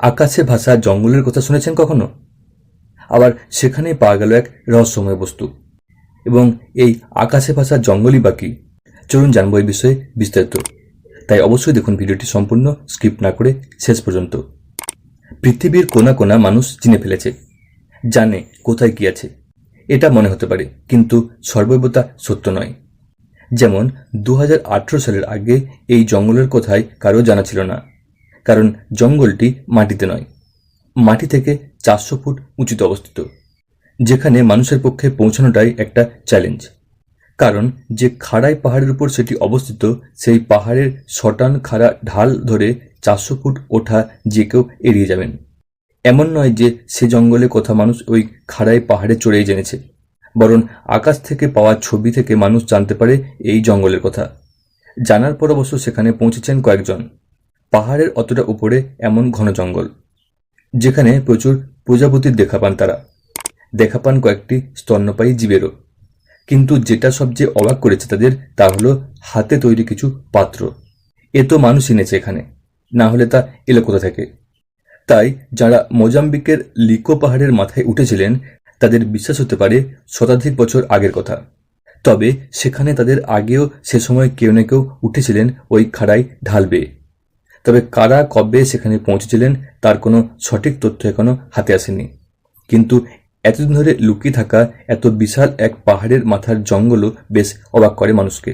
আকাশে ভাসা জঙ্গলের কথা শুনেছেন কখনো? আবার সেখানেই পাওয়া গেল এক রহস্যময় বস্তু। এবং এই আকাশে ভাসা জঙ্গলই বাকি চলুন জানব এই বিষয়ে বিস্তারিত। তাই অবশ্যই দেখুন ভিডিওটি সম্পূর্ণ, স্কিপ না করে শেষ পর্যন্ত। পৃথিবীর কোনা কোনা মানুষ চিনে ফেলেছে। জানে কোথায় কি আছে। এটা মনে হতে পারে, কিন্তু সর্বৈবতা সত্য নয়। যেমন দু হাজার আঠেরো সালের আগে এই জঙ্গলের কথায় কারও জানা ছিল না। কারণ জঙ্গলটি মাটিতে নয়। মাটি থেকে চারশো ফুট উঁচুতে অবস্থিত, যেখানে মানুষের পক্ষে পৌঁছানোটাই একটা চ্যালেঞ্জ কারণ যে খাড়াই পাহাড়ের উপর সেটি অবস্থিত, সেই পাহাড়ের শটান খাড়া ঢাল ধরে চারশো ফুট ওঠা যে কেউ এড়িয়ে যাবেন। এমন নয় যে সে জঙ্গলে কথা মানুষ ওই খাড়াই পাহাড়ে চড়েই জেনেছে, বরং আকাশ থেকে পাওয়া ছবি থেকে মানুষ জানতে পারে এই জঙ্গলের কথা। জানার পর অবশ্য সেখানে পৌঁছেছেন কয়েকজন। পাহাড়ের অতটা উপরে এমন ঘন জঙ্গল, যেখানে প্রচুর প্রজাপতির দেখা পান তারা। দেখা পান কয়েকটি স্তন্যপায়ী জীবেরও। কিন্তু যেটা সবচেয়ে অবাক করেছে তাদের, তা হলো হাতে তৈরি কিছু পাত্র। এ তো মানুষ এনেছে এখানে, না হলে তা এলো কোথা থেকে? তাই যারা মোজাম্বিকের লিকো পাহাড়ের মাথায় উঠেছিলেন, তাদের বিশ্বাস হতে পারে শতাধিক বছর আগের কথা। তবে সেখানে তাদের আগেও সে সময় কেউ না কেউ উঠেছিলেন ওই খাড়াই ঢাল বেয়ে। তবে কারা কবে সেখানে পৌঁছেছিলেন তার কোনো সঠিক তথ্য এখনও হাতে আসেনি। কিন্তু এতদিন ধরে লুকিয়ে থাকা এত বিশাল এক পাহাড়ের মাথার জঙ্গলও বেশ অবাক করে মানুষকে।